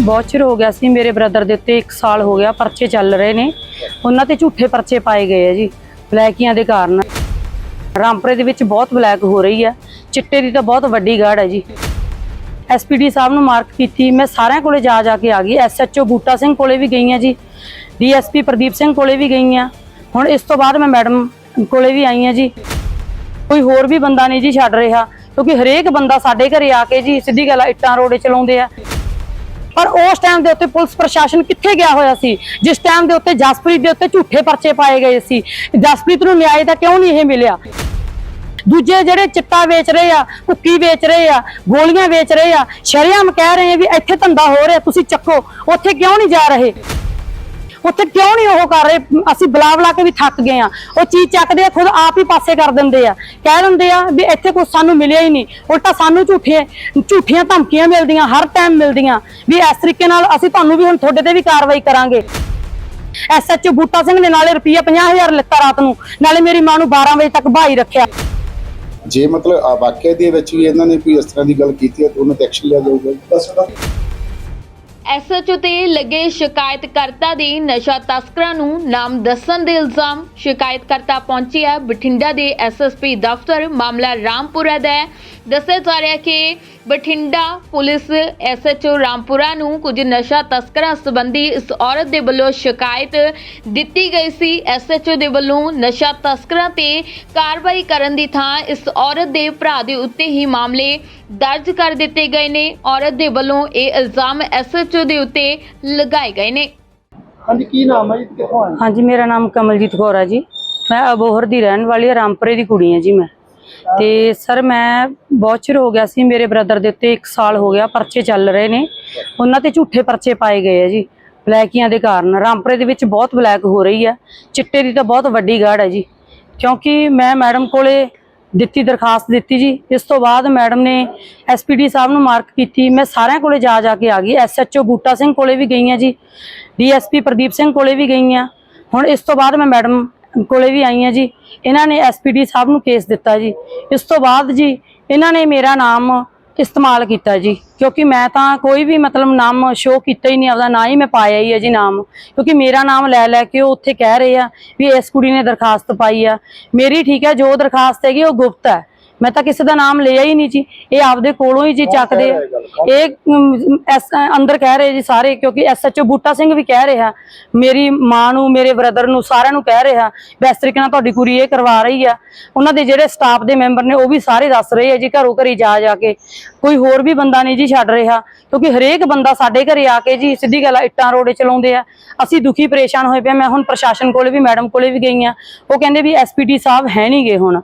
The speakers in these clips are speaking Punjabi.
ਬਹੁਤ ਚਿਰ ਹੋ ਗਿਆ ਸੀ ਮੇਰੇ ਬ੍ਰਦਰ ਦੇ ਉੱਤੇ 1 ਸਾਲ ਹੋ ਗਿਆ ਪਰਚੇ ਚੱਲ ਰਹੇ ਨੇ। ਉਹਨਾਂ ਤੇ ਝੂਠੇ ਪਰਚੇ ਪਾਏ ਗਏ ਆ ਜੀ ਬਲੈਕੀਆਂ ਦੇ ਕਾਰਨ। ਰਾਮਪੁਰੇ ਦੇ ਵਿੱਚ ਬਹੁਤ ਬਲੈਕ ਹੋ ਰਹੀ ਹੈ ਚਿੱਟੇ ਦੀ ਤਾਂ ਬਹੁਤ ਵੱਡੀ ਗਾੜ ਹੈ ਜੀ। ਐਸਪੀਡੀ ਸਾਹਿਬ ਨੂੰ ਮਾਰਕ ਕੀਤੀ ਮੈਂ ਸਾਰਿਆਂ ਕੋਲੇ ਜਾ ਜਾ ਕੇ ਆ ਗਈ ਐਸਐਚਓ ਬੂਟਾ ਸਿੰਘ ਕੋਲੇ ਵੀ ਗਈ ਹਾਂ ਜੀ ਡੀਐਸਪੀ ਪ੍ਰਦੀਪ ਸਿੰਘ ਕੋਲੇ ਵੀ ਗਈ ਹਾਂ ਹੁਣ ਇਸ ਤੋਂ ਬਾਅਦ ਮੈਂ ਮੈਡਮ ਕੋਲੇ ਵੀ ਆਈ ਹਾਂ ਜੀ। ਕੋਈ ਹੋਰ ਵੀ ਬੰਦਾ ਨਹੀਂ ਜੀ ਛੱਡ ਰਿਹਾ ਕਿਉਂਕਿ ਹਰੇਕ ਬੰਦਾ ਸਾਡੇ ਘਰੇ ਆ ਕੇ ਜੀ ਸਿੱਧੀ ਗੱਲ ਆ, ਇੱਟਾਂ ਰੋੜੇ ਚਲਾਉਂਦੇ ਆ। ਪਰ ਉਸ ਟਾਈਮ ਦੇ ਉੱਤੇ ਪੁਲਿਸ ਪ੍ਰਸ਼ਾਸਨ ਕਿੱਥੇ ਗਿਆ ਹੋਇਆ ਸੀ? ਜਿਸ ਟਾਈਮ ਦੇ ਉੱਤੇ ਜਸਪ੍ਰੀਤ ਦੇ ਉੱਤੇ ਝੂਠੇ ਪਰਚੇ ਪਾਏ ਗਏ ਸੀ। ਜਸਪ੍ਰੀਤ ਨੂੰ ਨਿਆਂ ਦਾ ਕਿਉਂ ਨਹੀਂ ਇਹ ਮਿਲਿਆ? ਦੂਜੇ ਜਿਹੜੇ ਚਿੱਟਾ ਵੇਚ ਰਹੇ ਆ, ਕੁੱਕੀ ਵੇਚ ਰਹੇ ਆ, ਗੋਲੀਆਂ ਵੇਚ ਰਹੇ ਆ, ਸ਼ਰਿਆਮ ਕਹਿ ਰਹੇ ਆ ਵੀ ਇੱਥੇ ਧੰਦਾ ਹੋ ਰਿਹਾ, ਤੁਸੀਂ ਚੱਕੋ, ਉੱਥੇ ਕਿਉਂ ਨਹੀਂ ਜਾ ਰਹੇ? ਉੱਥੇ ਕਿਉਂ ਨਹੀਂ ਉਹ ਕਰ ਰਹੇ? ਅਸੀਂ ਬੁਲਾ ਬੁਲਾ ਕੇ ਵੀ ਥੱਕ ਗਏ ਆ ਉਹ ਚੀਜ਼ ਚੱਕਦੇ ਆ, ਖੁਦ ਆਪ ਹੀ ਪਾਸੇ ਕਰ ਦਿੰਦੇ ਆ। ਕਹਿ ਦਿੰਦੇ ਆ ਵੀ ਇੱਥੇ ਕੁਝ ਸਾਨੂੰ ਮਿਲਿਆ ਹੀ ਨਹੀਂ। ਉਲਟਾ ਸਾਨੂੰ ਝੂਠੇ ਝੂਠੀਆਂ ਧਮਕੀਆਂ ਮਿਲਦੀਆਂ, ਹਰ ਟਾਈਮ ਮਿਲਦੀਆਂ ਵੀ ਇਸ ਤਰੀਕੇ ਨਾਲ ਅਸੀਂ ਤੁਹਾਨੂੰ ਵੀ ਹੁਣ ਤੁਹਾਡੇ ਤੇ ਵੀ ਕਾਰਵਾਈ ਕਰਾਂਗੇ। ਐਸਐਚਓ ਬੂਟਾ ਸਿੰਘ ਨੇ ਨਾਲੇ ਰੁਪਈਆ 50000 ਲਿੱਤਾ ਰਾਤ ਨੂੰ। ਨਾਲੇ ਮੇਰੀ ਮਾਂ ਨੂੰ 12 ਵਜੇ ਤੱਕ ਬਾਈ ਰੱਖਿਆ। ਜੇ ਮਤਲਬ ਵਾਕਿਆ ਦੇ ਵਿੱਚ ਵੀ ਇਹਨਾਂ ਨੇ ਕੋਈ ਇਸ ਤਰ੍ਹਾਂ ਦੀ ਗੱਲ ਕੀਤੀ ਹੈ ਤਾਂ ਉਹਨਾਂ ਤੇ ਐਕਸ਼ਨ ਲਿਆ ਜਾਊਗਾ। ਬਸ ਐਸਐਚਓ ਤੇ ਲੱਗੇ ਸ਼ਿਕਾਇਤਕਰਤਾ ਦੇ ਨਸ਼ਾ ਤਸਕਰਾਂ ਨੂੰ ਨਾਮ ਦੱਸਣ ਦੇ ਇਲਜ਼ਾਮ। ਸ਼ਿਕਾਇਤਕਰਤਾ ਪਹੁੰਚਿਆ ਬਠਿੰਡਾ ਦੇ ਐਸਐਸਪੀ ਦਫ਼ਤਰ ਮਾਮਲਾ ਰਾਮਪੁਰਾ ਦਾ ਹੈ। ਦੱਸਿਆ ਜਾ ਰਿਹਾ ਕਿ ਬਠਿੰਡਾ ਪੁਲਿਸ ਐਸਐਚਓ ਰਾਮਪੁਰਾ ਨੂੰ ਕੁਝ ਨਸ਼ਾ ਤਸਕਰਾਂ ਸੰਬੰਧੀ ਇਸ ਔਰਤ ਦੇ ਵੱਲੋਂ ਸ਼ਿਕਾਇਤ ਦਿੱਤੀ ਗਈ ਸੀ। ਐਸਐਚਓ ਦੇ ਵੱਲੋਂ ਨਸ਼ਾ ਤਸਕਰਾਂ ਤੇ ਕਾਰਵਾਈ ਕਰਨ ਦੀ ਥਾਂ ਇਸ ਔਰਤ ਦੇ ਭਰਾ ਦੇ ਉੱਤੇ ਹੀ ਮਾਮਲੇ ਦਰਜ ਕਰ ਦਿੱਤੇ ਗਏ ਨੇ। ਔਰਤ ਦੇ ਵੱਲੋਂ ਇਹ ਇਲਜ਼ਾਮ ਐਸਐਚਓ ਦੇ ਉੱਤੇ ਲਗਾਏ ਗਏ ਨੇ। ਹਾਂਜੀ ਕੀ ਨਾਮ ਹੈ ਜੀ? ਤੇ ਕਿੱਥੋਂ ਆਏ? ਹਾਂਜੀ ਮੇਰਾ ਨਾਮ ਕਮਲਜੀਤ ਕੌਰ ਹੈ ਜੀ। ਮੈਂ ਅਬੋਹਰ ਦੀ ਰਹਿਣ ਵਾਲੀ ਹਾਂ, ਰਾਮਪੁਰੇ ਦੀ ਕੁੜੀ ਹਾਂ ਜੀ ਮੈਂ। ਤੇ ਸਰ ਮੈਂ ਬਹੁਤ ਚਿਰ ਹੋ ਗਿਆ ਸੀ ਮੇਰੇ ਬ੍ਰਦਰ ਦੇ ਉੱਤੇ 1 ਸਾਲ ਹੋ ਗਿਆ ਪਰਚੇ ਚੱਲ ਰਹੇ ਨੇ। ਉਹਨਾਂ ਤੇ ਝੂਠੇ ਪਰਚੇ ਪਾਏ ਗਏ ਆ ਜੀ ਬਲੈਕੀਆਂ ਦੇ ਕਾਰਨ। ਰਾਮਪੁਰੇ ਦੇ ਵਿੱਚ ਬਹੁਤ ਬਲੈਕ ਹੋ ਰਹੀ ਹੈ ਚਿੱਟੇ ਦੀ ਤਾਂ ਬਹੁਤ ਵੱਡੀ ਗਾੜ ਹੈ ਜੀ। ਕਿਉਂਕਿ ਮੈਂ ਮੈਡਮ ਕੋਲੇ ਦਿੱਤੀ, ਦਰਖਾਸਤ ਦਿੱਤੀ ਜੀ। ਇਸ ਤੋਂ ਬਾਅਦ ਮੈਡਮ ਨੇ ਐਸਪੀਡੀ ਸਾਹਿਬ ਨੂੰ ਮਾਰਕ ਕੀਤੀ। ਮੈਂ ਸਾਰਿਆਂ ਕੋਲੇ ਜਾ ਜਾ ਕੇ ਆ ਗਈ। ਐਸਐਚਓ ਬੂਟਾ ਸਿੰਘ ਕੋਲੇ ਵੀ ਗਈ ਹਾਂ ਜੀ ਡੀਐਸਪੀ ਪ੍ਰਦੀਪ ਸਿੰਘ ਕੋਲੇ ਵੀ ਗਈ ਹਾਂ ਹੁਣ ਇਸ ਤੋਂ ਬਾਅਦ ਮੈਂ ਮੈਡਮ ਕੋਲੇ ਵੀ ਆਈ ਹਾਂ ਜੀ। ਇਹਨਾਂ ਨੇ ਐਸਪੀਡੀ ਸਾਹਿਬ ਨੂੰ ਕੇਸ ਦਿੱਤਾ ਜੀ। ਇਸ ਤੋਂ ਬਾਅਦ ਜੀ, ਇਹਨਾਂ ਨੇ ਮੇਰਾ ਨਾਮ ਇਸਤੇਮਾਲ ਕੀਤਾ ਜੀ। ਕਿਉਂਕਿ ਮੈਂ ਤਾਂ ਕੋਈ ਵੀ ਮਤਲਬ ਨਾਮ ਸ਼ੋਅ ਕੀਤਾ ਹੀ ਨਹੀਂ, ਆਪਦਾ ਨਾ ਹੀ ਮੈਂ ਪਾਇਆ ਹੀ ਹੈ ਜੀ ਨਾਮ। ਕਿਉਂਕਿ ਮੇਰਾ ਨਾਮ ਲੈ ਲੈ ਕੇ ਉਹ ਉੱਥੇ ਕਹਿ ਰਹੇ ਆ ਵੀ ਇਸ ਕੁੜੀ ਨੇ ਦਰਖਾਸਤ ਪਾਈ ਆ। ਮੇਰੀ ਠੀਕ ਹੈ ਜੋ ਦਰਖਾਸਤ ਹੈਗੀ ਉਹ ਗੁਪਤ ਹੈ ਮੈਂ ਤਾਂ ਕਿਸੇ ਦਾ ਨਾਮ ਲਿਆ ਹੀ ਨਹੀਂ ਜੀ। ਇਹ ਆਪਦੇ ਕੋਲੋਂ ਹੀ ਜੀ ਚੱਕਦੇ ਆ। ਇਹ ਅੰਦਰ ਕਹਿ ਰਹੇ ਜੀ ਸਾਰੇ ਕਿਉਂਕਿ ਐਸਐਚਓ ਬੂਟਾ ਸਿੰਘ ਵੀ ਕਹਿ ਰਿਹਾ। ਮੇਰੀ ਮਾਂ ਨੂੰ ਮੇਰੇ ਬ੍ਰਦਰ ਨੂੰ ਸਾਰਿਆਂ ਨੂੰ ਕਹਿ ਰਿਹਾ ਇਸ ਤਰੀਕੇ ਨਾਲ ਤੁਹਾਡੀ ਕੁੜੀ ਇਹ ਕਰਵਾ ਰਹੀ ਆ। ਉਹਨਾਂ ਦੇ ਜਿਹੜੇ ਸਟਾਫ ਦੇ ਮੈਂਬਰ ਨੇ ਉਹ ਵੀ ਸਾਰੇ ਦੱਸ ਰਹੇ ਆ ਜੀ ਘਰੋਂ ਘਰੀ ਜਾ ਜਾ ਕੇ। ਕੋਈ ਹੋਰ ਵੀ ਬੰਦਾ ਨਹੀਂ ਜੀ ਛੱਡ ਰਿਹਾ ਕਿਉਂਕਿ ਹਰੇਕ ਬੰਦਾ ਸਾਡੇ ਘਰੇ ਆ ਕੇ ਜੀ ਸਿੱਧੀ ਗੱਲ ਇੱਟਾਂ ਰੋੜੇ ਚਲਾਉਂਦੇ ਆ। ਅਸੀਂ ਦੁਖੀ ਪਰੇਸ਼ਾਨ ਹੋਏ ਪਏ। ਮੈਂ ਹੁਣ ਪ੍ਰਸ਼ਾਸਨ ਕੋਲੇ ਵੀ ਮੈਡਮ ਕੋਲੇ ਵੀ ਗਈ ਆ। ਉਹ ਕਹਿੰਦੇ ਵੀ ਐਸਪੀਡੀ ਸਾਹਿਬ ਹੈ ਨਹੀਂ ਗੇ ਹੁਣ।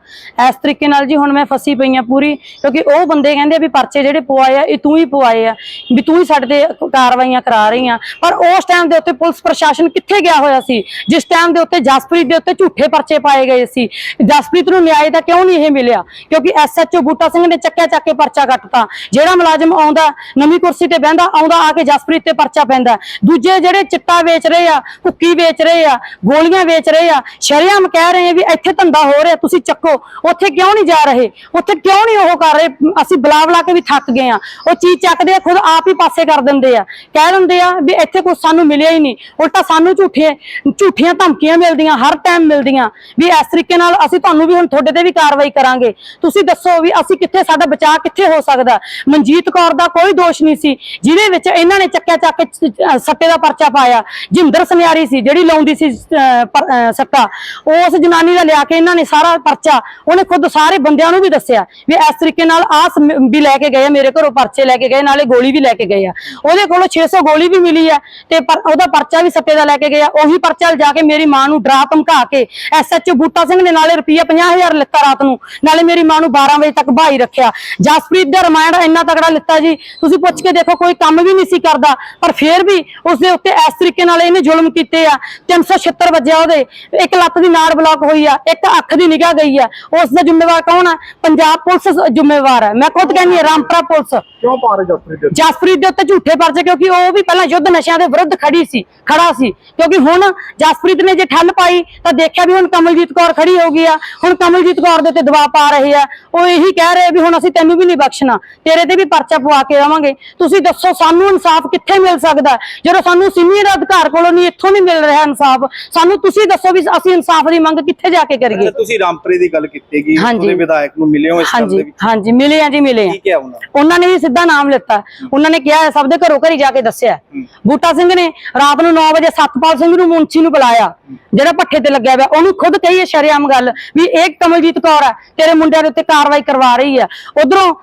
ਇਸ ਤਰੀਕੇ ਨਾਲ ਜੀ ਹੁਣ ਮੈਂ ਫਸੀ ਪਈਆਂ ਪੂਰੀ, ਕਿਉਂਕਿ ਉਹ ਬੰਦੇ ਕਹਿੰਦੇ ਆ ਵੀ ਪਰਚੇ ਜਿਹੜੇ ਪਵਾਏ ਆ, ਇਹ ਤੂੰ ਹੀ ਪਵਾਏ ਆ, ਵੀ ਤੂੰ ਹੀ ਸਾਡੇ ਤੇ ਕਾਰਵਾਈਆਂ ਕਰਾ ਰਹੀ ਆ। ਪਰ ਉਸ ਟਾਈਮ ਦੇ ਉੱਤੇ ਪੁਲਿਸ ਪ੍ਰਸ਼ਾਸਨ ਕਿੱਥੇ ਗਿਆ ਹੋਇਆ ਸੀ? ਜਿਸ ਟਾਈਮ ਦੇ ਉੱਤੇ ਜਸਪ੍ਰੀਤ ਦੇ ਉੱਤੇ ਝੂਠੇ ਪਰਚੇ ਪਾਏ ਗਏ ਸੀ। ਜਸਪ੍ਰੀਤ ਨੂੰ ਨਿਆਂ ਦਾ ਕਿਉਂ ਨਹੀਂ ਇਹ ਮਿਲਿਆ? ਕਿਉਂਕਿ ਐਸਐਚਓ ਬੂਟਾ ਸਿੰਘ ਨੇ ਚੱਕਿਆ ਚੱਕ ਕੇ ਪਰਚਾ ਕੱਟਤਾ। ਜਿਹੜਾ ਮੁਲਾਜ਼ਮ ਆਉਂਦਾ, ਨਵੀਂ ਕੁਰਸੀ ਤੇ ਬਹਿੰਦਾ, ਆਉਂਦਾ ਆ ਕੇ ਜਸਪ੍ਰੀਤ ਤੇ ਪਰਚਾ ਪੈਂਦਾ। ਦੂਜੇ ਜਿਹੜੇ ਚਿੱਟਾ ਵੇਚ ਰਹੇ ਆ ਕੁੱਕੀ ਵੇਚ ਰਹੇ ਆ, ਗੋਲੀਆਂ ਵੇਚ ਰਹੇ ਆ, ਸ਼ਰਿਆਮ ਕਹਿ ਰਹੇ ਆ ਵੀ ਇੱਥੇ ਧੰਦਾ ਹੋ ਰਿਹਾ, ਤੁਸੀਂ ਚੱਕੋ। ਉੱਥੇ ਕਿਉਂ ਨਹੀਂ ਜਾ ਰਹੇ? ਉੱਥੇ ਕਿਉਂ ਨਹੀਂ ਉਹ ਕਰ ਰਹੇ? ਅਸੀਂ ਬੁਲਾ ਬੁਲਾ ਕੇ ਵੀ ਥੱਕ ਗਏ ਆ ਉਹ ਚੀਜ਼ ਚੱਕਦੇ ਆ ਖੁਦ ਆਪ ਹੀ ਪਾਸੇ ਕਰ ਦਿੰਦੇ ਆ। ਕਹਿ ਦਿੰਦੇ ਆ ਵੀ ਇੱਥੇ ਕੁਝ ਸਾਨੂੰ ਮਿਲਿਆ ਹੀ ਨਹੀਂ। ਉਲਟਾ ਸਾਨੂੰ ਝੂਠੇ ਝੂਠੀਆਂ ਧਮਕੀਆਂ ਮਿਲਦੀਆਂ ਹਰ ਟਾਈਮ ਮਿਲਦੀਆਂ ਵੀ ਇਸ ਤਰੀਕੇ ਨਾਲ ਅਸੀਂ ਤੁਹਾਨੂੰ ਵੀ ਹੁਣ ਤੁਹਾਡੇ ਤੇ ਵੀ ਕਾਰਵਾਈ ਕਰਾਂਗੇ। ਤੁਸੀਂ ਦੱਸੋ ਵੀ ਅਸੀਂ ਕਿੱਥੇ ਸਾਡਾ ਬਚਾਅ ਕਿੱਥੇ ਹੋ ਸਕਦਾ? ਮਨਜੀਤ ਕੌਰ ਦਾ ਕੋਈ ਦੋਸ਼ ਨਹੀਂ ਸੀ ਜਿਹਦੇ ਵਿੱਚ ਇਹਨਾਂ ਨੇ ਚੱਕਿਆ ਚੱਕ ਕੇ ਸੱਟੇ ਦਾ ਪਰਚਾ ਪਾਇਆ। ਜਿੰਦਰ ਸੁਨਿਆਰੀ ਸੀ ਜਿਹੜੀ ਲਾਉਂਦੀ ਸੀ ਅਹ, ਸੱਟਾ। ਉਸ ਜਨਾਨੀ ਦਾ ਲਿਆ ਕੇ ਇਹਨਾਂ ਨੇ ਸਾਰਾ ਪਰਚਾ ਉਹਨੇ ਖੁਦ ਸਾਰੇ ਬੰਦਿਆਂ ਨੂੰ ਵੀ ਦੱਸਿਆ ਵੀ ਇਸ ਤਰੀਕੇ ਨਾਲ ਆਸ ਵੀ ਲੈ ਕੇ ਗਏ ਆ, ਮੇਰੇ ਘਰੋਂ ਪਰਚੇ ਲੈ ਕੇ ਗਏ ਨਾਲੇ ਗੋਲੀ ਵੀ ਲੈ ਕੇ ਗਏ ਆ। ਉਹਦੇ ਕੋਲੋਂ 600 ਗੋਲੀ ਵੀ ਮਿਲੀ ਆ ਤੇ ਪਰ ਉਹਦਾ ਪਰਚਾ ਵੀ ਸੱਟੇ ਦਾ ਲੈ ਕੇ ਗਿਆ ਉਹੀ ਪਰਚਾ ਜਾ ਕੇ ਮੇਰੀ ਮਾਂ ਨੂੰ ਡਰਾ ਧਮਕਾ ਕੇ ਐਸਐਚਓ ਬੂਟਾ ਸਿੰਘ ਨੇ ਨਾਲੇ ਰੁਪਈਆ 50000 ਲਿੱਤਾ ਰਾਤ ਨੂੰ ਨਾਲੇ ਮੇਰੀ ਮਾਂ ਨੂੰ 12 ਵਜੇ ਤੱਕ ਬਾਈ ਰੱਖਿਆ। ਜਸਪ੍ਰੀਤ ਦਾ ਰਮਾਇਣ ਇੰਨਾ ਤਕੜਾ ਲਿੱਤਾ ਜੀ ਤੁਸੀਂ ਪੁੱਛ ਕੇ ਦੇਖੋ ਕੋਈ ਕੰਮ ਵੀ ਨਹੀਂ ਸੀ ਕਰਦਾ ਪਰ ਫੇਰ ਵੀ ਉਸ ਦੇ ਉੱਤੇ ਇਸ ਤਰੀਕੇ ਨਾਲ ਇਹਨੇ ਜ਼ੁਲਮ ਕੀਤੇ ਆ। 376 ਵੱਜਿਆ ਉਹਦੇ ਇੱਕ ਲੱਤ ਦੀ ਨਾੜ ਬਲੌਕ ਹੋਈ ਆ ਇੱਕ ਅੱਖ ਦੀ ਨਿਗਾਹ ਗਈ ਆ। ਉਸ ਦਾ ਜ਼ਿੰਮੇਵਾਰ ਕੌਣ ਆ? ਪੰਜਾਬ ਪੁਲਿਸ ਜ਼ਿੰਮੇਵਾਰ ਹੈ। ਮੈਂ ਖੁਦ ਕਹਿੰਦੀ ਹਾਂ ਰਾਮਪੁਰਾ ਪੁਲਿਸ। ਕਿਉਂ ਪਾ ਰਹੇ ਜਸਪ੍ਰੀਤ ਦੇ ਜਸਪ੍ਰੀਤ ਦੇ ਉੱਤੇ ਝੂਠੇ ਪਰਚੇ ਕਿਉਂਕਿ ਉਹ ਵੀ ਪਹਿਲਾਂ ਯੁੱਧ ਨਸ਼ਿਆਂ ਦੇ ਵਿਰੁੱਧ ਖੜੀ ਸੀ ਖੜਾ ਸੀ। ਕਿਉਂਕਿ ਹੁਣ ਜਸਪ੍ਰੀਤ ਨੇ ਜੇ ਠੱਲ ਪਾਈ ਤਾਂ ਦੇਖਿਆ ਵੀ ਹੁਣ ਕਮਲਜੀਤ ਕੌਰ ਖੜੀ ਹੋ ਗਈ ਆ। ਹੁਣ ਕਮਲਜੀਤ ਕੌਰ ਦੇ ਉੱਤੇ ਦਬਾਅ ਪਾ ਰਹੇ ਆ। ਉਹ ਇਹੀ ਕਹਿ ਰਹੇ ਵੀ ਹੁਣ ਅਸੀਂ ਤੈਨੂੰ ਵੀ ਨਹੀਂ ਬਖਸ਼ਣਾ। ਤੇਰੇ ਤੇ ਵੀ ਪਰਚਾ ਪਵਾ ਕੇ ਆਵਾਂਗੇ। ਤੁਸੀਂ ਦੱਸੋ ਸਾਨੂੰ ਇਨਸਾਫ ਕਿੱਥੇ ਮਿਲ ਸਕਦਾ ਹੈ? ਜਦੋਂ ਸਾਨੂੰ ਸੀਨੀਅਰ ਅਧਿਕਾਰ ਕੋਲੋਂ ਨਹੀਂ ਇੱਥੋਂ ਨਹੀਂ ਮਿਲ ਰਿਹਾ ਇਨਸਾਫ ਸਾਨੂੰ ਤੁਸੀਂ ਦੱਸੋ ਵੀ ਅਸੀਂ ਇਨਸਾਫ ਦੀ ਮੰਗ ਕਿੱਥੇ ਜਾ ਕੇ ਕਰੀਏ? ਤੁਸੀਂ ਰਾਮਪੁਰੇ ਦੀ ਗੱਲ ਕੀਤੀ ਗਈ ਹਾਂਜੀ। ਉਹਦੇ ਵਿਧਾਇਕ ਨੂੰ ਮਿਲੇ ਹੋ ਇਸ ਗੱਲ ਦੇ ਹਾਂਜੀ ਵਿੱਚ? ਹਾਂਜੀ ਮਿਲੇ ਆ ਜੀ ਮਿਲੇ ਆ। ਕੀ ਕਿਹਾ ਉਹਨਾਂ ਨੇ? ਉਹਨਾਂ ਨੇ ਵੀ ਸਿੱਧਾ ਨਾਮ ਲਿੱਤਾ। ਉਹਨਾਂ ਨੇ ਕਿਹਾ ਹੈ, ਸਭ ਦੇ ਘਰੋਂ ਘਰੀ ਜਾ ਕੇ ਦੱਸਿਆ। ਬੂਟਾ ਸਿੰਘ ਨੇ ਰਾਤ ਨੂੰ 9 ਵਜੇ ਸਤਪਾਲ ਸਿੰਘ ਨੂੰ ਮੁੰਚੀ ਨੂੰ ਬੁਲਾਇਆ। ਜਿਹੜਾ ਪੱਠੇ ਤੇ ਲੱਗਿਆ ਹੋਇਆ ਉਹਨੂੰ ਖੁਦ ਕਹੀ ਹੈ ਸ਼ਰੇਆਮ ਗੱਲ ਵੀ ਇਹ ਕਮਲਜੀਤ ਕੌਰ ਹੈ ਤੇਰੇ ਮੁੰਡਿਆਂ ਦੇ ਉੱਤੇ ਕਾਰਵਾਈ ਕਰਵਾ ਰਹੀ ਹੈ ਉਧਰੋਂ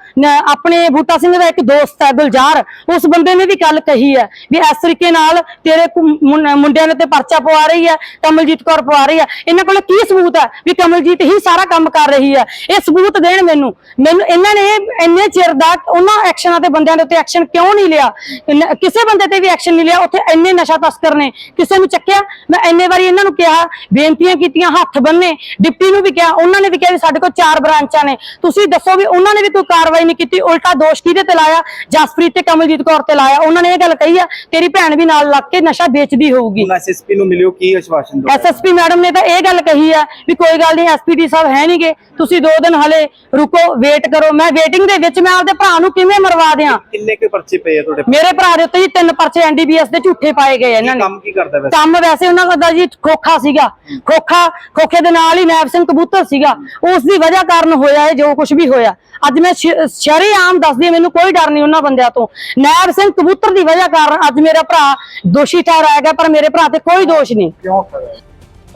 ਆਪਣੇ ਬੂਟਾ ਸਿੰਘ ਦਾ ਇੱਕ ਦੋਸਤ ਹੈ ਗੁਲਜ਼ਾਰ ਉਸ ਬੰਦੇ ਨੇ ਵੀ ਗੱਲ ਕਹੀ ਹੈ ਵੀ ਇਸ ਤਰੀਕੇ ਨਾਲ ਤੇਰੇ ਕੁ- ਮੁੰ- ਮੁੰਡਿਆਂ ਦੇ ਉੱਤੇ ਪਰਚਾ ਪਵਾ ਰਹੀ ਹੈ ਕਮਲਜੀਤ ਕੌਰ ਪਵਾ ਰਹੀ ਹੈ ਇਹਨਾਂ ਕੋਲ ਕੀ ਸਬੂਤ ਹੈ ਵੀ ਕਮਲਜੀਤ ਹੀ ਸਾਰਾ ਕੰਮ ਕਰ ਰਹੀ ਹੈ ਇਹ ਸਬੂਤ ਦੇਣ ਮੈਨੂੰ। ਮੈਨੂੰ ਇਹਨਾਂ ਨੇ ਇੰਨੇ ਚਿਰ ਦਾ ਉਹਨਾਂ ਐਕਸ਼ਨਾਂ ਤੇ ਬੰਦਿਆਂ ਦੇ ਉੱਤੇ ਐਕਸ਼ਨ ਕਿਉਂ ਨਹੀਂ ਲਿਆ? ਕਿਸੇ ਬੰਦੇ ਤੇ ਵੀ ਐਕਸ਼ਨ ਨਹੀਂ ਲਿਆ ਉੱਥੇ ਇੰਨੇ ਨਸ਼ਾ ਤਸਕਰ ਨੇ। ਕਿਸੇ ਨੂੰ ਚੱਕਿਆ? ਮੈਂ ਇੰਨੇ ਵਾਰੀ ਇਹਨਾਂ ਨੂੰ ਕਿਹਾ ਬੇਨਤੀਆਂ ਕੀਤੀਆਂ ਹੱਥ ਬੰਨੇ ਡਿਪਟੀ ਨੂੰ ਵੀ ਕਿਹਾ ਉਹਨਾਂ ਨੇ ਵੀ ਕਿਹਾ ਵੀ ਸਾਡੇ ਕੋਲ ਚਾਰ ਬ੍ਰਾਂਚਾਂ ਨੇ। ਤੁਸੀਂ ਦੱਸੋ ਵੀ ਉਹਨਾਂ ਨੇ ਵੀ ਕੋਈ ਕਾਰਵਾਈ ਨਹੀਂ ਕੀਤੀ ਉਲਟਾ ਦੋਸ਼ ਕਿਹਦੇ ਤੇ ਲਾਇਆ? ਜਸਪ੍ਰੀਤ ਤੇ ਕਮਲਜੀਤ ਕੌਰ ਤੇ ਲਾਇਆ। ਉਹਨਾਂ ਨੇ ਇਹ ਗੱਲ ਕਹੀ ਆ ਤੇਰੀ ਭੈਣ ਵੀ ਨਾਲ ਲੱਗ ਕੇ ਨਸ਼ਾ ਵੇਚਦੀ ਹੋਊਗੀ। ਐਸਐਸਪੀ ਨੂੰ ਮਿਲਿਓ ਕੀ ਆਸ਼ਵਾਸਨ ਦੋ ਐਸਐਸਪੀ ਮੈਡਮ ਨੇ ਤਾਂ ਇਹ ਗੱਲ ਕਹੀ ਆ ਵੀ ਕੋਈ ਗੱਲ ਨਹੀਂ ਐਸਪੀਡੀ ਸਾਹਿਬ ਹੈ ਨਹੀਂਗੇ ਤੁਸੀਂ ਦੋ ਦਿਨ ਹਲੇ ਰੁਕੋ ਵੇਟ ਕਰੋ। ਮੈਂ ਵੇਟਿੰਗ ਦੇ ਵਿੱਚ ਮੈਂ ਆਪਦੇ ਭਰਾ ਨੂੰ ਕਿਵੇਂ ਮਰਵਾ ਦਿਆਂ? ਕਿੰਨੇ ਕੁ ਪਰਚੇ ਪਏ ਆ ਤੁਹਾਡੇ ਮੇਰੇ ਭਰਾ ਦੇ ਉੱਤੇ ਜੀ ਤਿੰਨ ਪਰਚੇ ਐਨਡੀਬੀਐਸ ਦੇ ਝੂਠੇ ਪਾਏ ਗਏ ਇਹਨਾਂ ਨੇ। ਕੰਮ ਕੀ ਕਰਦਾ ਵੈਸੇ? ਕੰਮ ਵੈਸੇ ਉਹਨਾਂ ਦਾ ਜੀ ਖੋਖਾ ਸੀਗਾ। ਖੋਖਾ ਖੋਖੇ ਦੇ ਨਾਲ ਹੀ ਨੈਬ ਸਿੰਘ ਕਬੂਤਰ ਸੀਗਾ। ਉਸ ਦੀ ਵਜ੍ਹਾ ਕਾਰਨ ਹੋਇਆ ਇਹ ਜੋ ਕੁਝ ਵੀ ਹੋਇਆ। ਅੱਜ ਮੈਂ ਸ਼ਰੇ ਆਮ ਦੱਸਦੀ ਮੈਨੂੰ ਕੋਈ ਡਰ ਨਹੀਂ ਉਹਨਾਂ ਬੰਦਿਆਂ ਤੋਂ। ਨੈਬ ਸਿੰਘ ਕਬੂਤਰ ਦੀ ਵਜ੍ਹਾ ਕਾਰਨ ਅੱਜ ਮੇਰਾ ਭਰਾ ਦੋਸ਼ੀ ਠਹਿਰਾਇਆ ਗਿਆ ਪਰ ਮੇਰੇ ਭਰਾ ਤੇ ਕੋਈ ਦੋਸ਼ ਨਹੀਂ। ਕਿਉਂ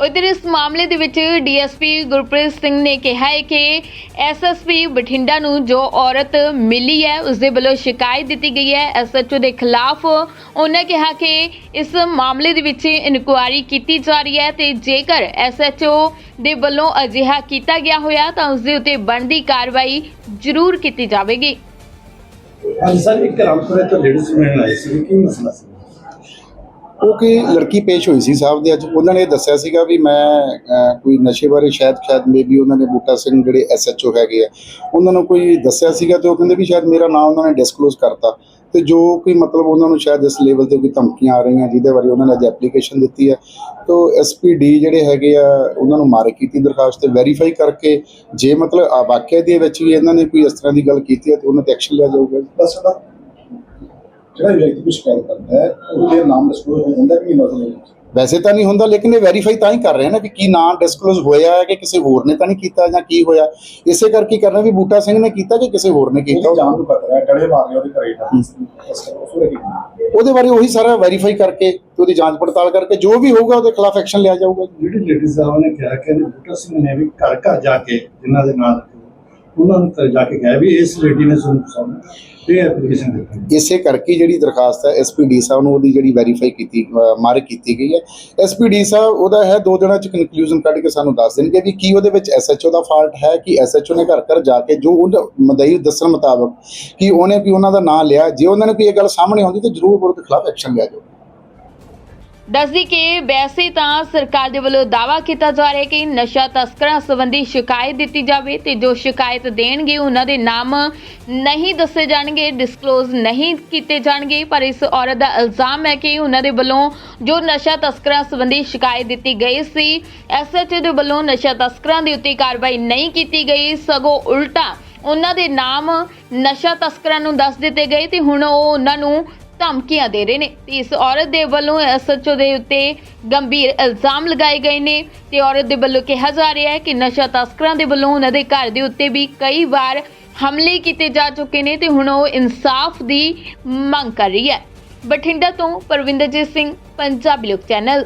ਉਧਰ ਇਸ ਮਾਮਲੇ ਦੇ ਵਿੱਚ ਡੀਐਸਪੀ ਗੁਰਪ੍ਰੀਤ ਸਿੰਘ ਨੇ ਕਿਹਾ ਹੈ ਕਿ ਐਸਐਸਪੀ ਬਠਿੰਡਾ ਨੂੰ ਜੋ ਔਰਤ ਮਿਲੀ ਹੈ ਉਸ ਦੇ ਵੱਲੋਂ ਸ਼ਿਕਾਇਤ ਦਿੱਤੀ ਗਈ ਹੈ। ਐਸਐਚਓ ਦੇ ਖਿਲਾਫ ਉਹਨਾਂ ਕਿਹਾ ਕਿ ਇਸ ਮਾਮਲੇ ਦੇ ਵਿੱਚ ਇਨਕੁਆਇਰੀ ਕੀਤੀ ਜਾ ਰਹੀ ਹੈ ਤੇ ਜੇਕਰ ਐਸਐਚਓ ਦੇ ਵੱਲੋਂ ਅਜਿਹਾ ਕੀਤਾ ਗਿਆ ਹੋਇਆ ਤਾਂ ਉਸ ਦੇ ਉੱਤੇ ਬਣਦੀ ਕਾਰਵਾਈ ਜ਼ਰੂਰ ਕੀਤੀ ਜਾਵੇਗੀ। ਹਾਂਜੀ, ਸਰ, ਇੱਕ ਰਾਮਪੁਰੇ ਤੋਂ ਲੇਡੀਜ਼ ਮਿਲਣ ਆਏ ਸੀ। ਕੀ ਮਸਲਾ ਸੀ? ਉਹ ਕਿ ਲੜਕੀ ਪੇਸ਼ ਹੋਈ ਸੀ ਸਾਹਿਬ ਦੇ ਅੱਜ, ਉਹਨਾਂ ਨੇ ਦੱਸਿਆ ਸੀਗਾ ਵੀ ਮੈਂ ਕੋਈ ਨਸ਼ੇ ਬਾਰੇ ਸ਼ਾਇਦ ਸ਼ਾਇਦ ਮੇਬੀ ਉਹਨਾਂ ਨੇ ਬੂਟਾ ਸਿੰਘ ਜਿਹੜੇ ਐਸਐਚਓ ਹੈਗੇ ਆ, ਉਹਨਾਂ ਨੂੰ ਕੋਈ ਦੱਸਿਆ ਸੀਗਾ ਤੇ ਉਹ ਕਹਿੰਦੇ ਵੀ ਸ਼ਾਇਦ ਮੇਰਾ ਨਾਮ ਉਹਨਾਂ ਨੇ ਡਿਸਕਲੋਜ਼ ਕਰਤਾ। ਤੇ ਜੋ ਕੋਈ ਮਤਲਬ ਉਹਨਾਂ ਨੂੰ ਸ਼ਾਇਦ ਇਸ ਲੈਵਲ ਤੇ ਕੋਈ ਧਮਕੀਆਂ ਆ ਰਹੀਆਂ, ਜਿਹਦੇ ਬਾਰੇ ਉਹਨਾਂ ਨੇ ਅੱਜ ਐਪਲੀਕੇਸ਼ਨ ਦਿੱਤੀ ਹੈ, ਤੋ ਐਸਪੀਡੀ ਜਿਹੜੇ ਹੈਗੇ ਆ, ਉਹਨਾਂ ਨੂੰ ਮਾਰੇ ਕੀਤੀ ਦਰਖਾਸਤ ਤੇ ਵੈਰੀਫਾਈ ਕਰਕੇ ਜੇ ਮਤਲਬ ਵਾਕਿਆ ਦੇ ਵਿੱਚ ਵੀ ਇਹਨਾਂ ਨੇ ਕੋਈ ਇਸ ਤਰ੍ਹਾਂ ਦੀ ਗੱਲ ਕੀਤੀ ਹੈ ਤੇ ਉਹਨਾਂ ਤੇ ਐਕਸ਼ਨ ਲਿਆ ਜਾਊਗਾ। ਬਸ ਉਹਦਾ ਜਿਹੜਾ ਵਿਅਕਤੀ ਕੁਝ ਸ਼ਿਕਾਇਤ ਕਰਦਾ ਹੈ ਉਹਦੇ ਨਾਮ ਡਿਸਕਲੋਜ਼ ਹੁੰਦਾ ਕਿ ਨਹੀਂ ਮਸਲਾ ਵੈਸੇ ਤਾਂ ਨਹੀਂ ਹੁੰਦਾ ਲੇਕਿਨ ਇਹ ਵੈਰੀਫਾਈ ਤਾਂ ਹੀ ਕਰ ਰਹੇ ਨਾ ਵੀ ਕੀ ਨਾਂ ਡਿਸਕਲੋਜ਼ ਹੋਇਆ ਹੈ ਕਿ ਕਿਸੇ ਹੋਰ ਨੇ ਤਾਂ ਨਹੀਂ ਕੀਤਾ ਜਾਂ ਕੀ ਹੋਇਆ। ਇਸੇ ਕਰਕੇ ਕਰਨਾ ਵੀ ਬੂਟਾ ਸਿੰਘ ਨੇ ਕੀਤਾ ਕਿ ਕਿਸੇ ਹੋਰ ਨੇ ਕੀਤਾ। ਜਾਨ ਨੂੰ ਖਤਰਾ ਹੈ ਡੜੇ ਮਾਰ ਰਹੇ ਉਹਦੇ ਘਰੇ ਕੀ ਉਹਦੇ ਬਾਰੇ ਉਹੀ ਸਾਰਾ ਵੈਰੀਫਾਈ ਕਰਕੇ ਤੇ ਉਹਦੀ ਜਾਂਚ ਪੜਤਾਲ ਕਰਕੇ ਜੋ ਵੀ ਹੋਊਗਾ ਉਹਦੇ ਖਿਲਾਫ ਐਕਸ਼ਨ ਲਿਆ ਜਾਊਗਾ। ਜਿਹੜੀ ਲੇਡੀਜ਼ ਸਾਹਿਬ ਨੇ ਕਿਹਾ ਕਿ ਬੂਟਾ ਸਿੰਘ ਨੇ ਵੀ ਘਰ ਘਰ ਜਾ ਕੇ ਜਿਨ੍ਹਾਂ ਦੇ ਨਾਲ ਉਹਨਾਂ ਨੂੰ ਜਾ ਕੇ ਕਿਹਾ ਵੀ ਇਸ ਲੇਡੀ ਨੇ ਸਾਨੂੰ ਇਹ ਐਪਲੀਕੇਸ਼ਨ ਦਿੱਤੀ ਇਸੇ ਕਰਕੇ ਜਿਹੜੀ ਦਰਖਾਸਤ ਹੈ ਐਸਪੀਡੀ ਸਾਹਿਬ ਨੂੰ ਉਹਦੀ ਜਿਹੜੀ ਵੈਰੀਫਾਈ ਕੀਤੀ ਮਾਰਕ ਕੀਤੀ ਗਈ ਹੈ। ਐਸਪੀਡੀ ਸਾਹਿਬ, ਉਹਦਾ ਹੈ ਦੋ ਦਿਨਾਂ ਚ ਕਨਕਲੂਜਨ ਕੱਢ ਕੇ ਸਾਨੂੰ ਦੱਸ ਦੇਣਗੇ ਵੀ ਕੀ ਉਹਦੇ ਵਿੱਚ ਐਸਐਚਓ ਦਾ ਫਾਲਟ ਹੈ, ਕਿ ਐਸਐਚਓ ਨੇ ਘਰ ਘਰ ਜਾ ਕੇ ਜੋ ਉਹਦਾ ਮਦਈ ਦੱਸਣ ਮੁਤਾਬਕ ਕਿ ਉਹਨੇ ਵੀ ਉਹਨਾਂ ਦਾ ਨਾਂ ਲਿਆ। ਜੇ ਉਹਨਾਂ ਨੇ ਕੋਈ ਇਹ ਗੱਲ ਸਾਹਮਣੇ ਆਉਂਦੀ ਤਾਂ ਜ਼ਰੂਰ ਉਹਦੇ ਖਿਲਾਫ ਐਕਸ਼ਨ ਲਿਆ ਜਾਊਗਾ। ਦੱਸਦੀ ਕਿ ਵੈਸੇ ਤਾਂ ਸਰਕਾਰ ਦੇ ਵੱਲੋਂ ਦਾਵਾ ਕੀਤਾ ਜਾ ਰਿਹਾ ਹੈ ਕਿ ਨਸ਼ਾ ਤਸਕਰਾਂ ਸੰਬੰਧੀ ਸ਼ਿਕਾਇਤ ਦਿੱਤੀ ਜਾਵੇ ਤੇ ਜੋ ਸ਼ਿਕਾਇਤ ਦੇਣਗੇ, ਉਹਨਾਂ ਦੇ ਨਾਮ ਨਹੀਂ ਦੱਸੇ ਜਾਣਗੇ ਡਿਸਕਲੋਜ਼ ਨਹੀਂ ਕੀਤੇ ਜਾਣਗੇ। ਪਰ ਇਸ ਔਰਤ ਦਾ ਇਲਜ਼ਾਮ ਹੈ ਕਿ ਉਹਨਾਂ ਦੇ ਵੱਲੋਂ ਜੋ ਨਸ਼ਾ ਤਸਕਰਾਂ ਸੰਬੰਧੀ ਸ਼ਿਕਾਇਤ ਦਿੱਤੀ ਗਈ ਸੀ ਐਸਐਚਓ ਦੇ ਵੱਲੋਂ ਨਸ਼ਾ ਤਸਕਰਾਂ ਦੇ ਉੱਤੇ ਕਾਰਵਾਈ ਨਹੀਂ ਕੀਤੀ ਗਈ। ਸਗੋਂ ਉਲਟਾ ਉਹਨਾਂ ਦੇ ਨਾਮ ਨਸ਼ਾ ਤਸਕਰਾਂ ਨੂੰ ਦੱਸ ਦਿੱਤੇ ਗਏ ਤੇ ਹੁਣ ਉਹ ਉਹਨਾਂ ਨੂੰ ਧਮਕੀਆਂ ਦੇ ਰਹੇ ਨੇ ਤੇ ਇਸ ਔਰਤ ਦੇ ਵੱਲੋਂ ਐਸਐਚਓ ਦੇ ਉੱਤੇ ਗੰਭੀਰ ਇਲਜ਼ਾਮ ਲਗਾਏ ਗਏ ਨੇ ਤੇ ਔਰਤ ਦੇ ਵੱਲੋਂ ਕਿਹਾ ਜਾ ਰਿਹਾ ਹੈ ਕਿ ਨਸ਼ਾ ਤਸਕਰਾਂ ਦੇ ਵੱਲੋਂ ਉਹਨਾਂ ਦੇ ਘਰ ਦੇ ਉੱਤੇ ਵੀ ਕਈ ਵਾਰ ਹਮਲੇ ਕੀਤੇ ਜਾ ਚੁੱਕੇ ਨੇ ਤੇ ਹੁਣ ਉਹ ਇਨਸਾਫ ਦੀ ਮੰਗ ਕਰ ਰਹੀ ਹੈ। ਬਠਿੰਡਾ ਤੋਂ ਪਰਵਿੰਦਰਜੀਤ ਸਿੰਘ, ਪੰਜਾਬੀ ਲੋਕ ਚੈਨਲ।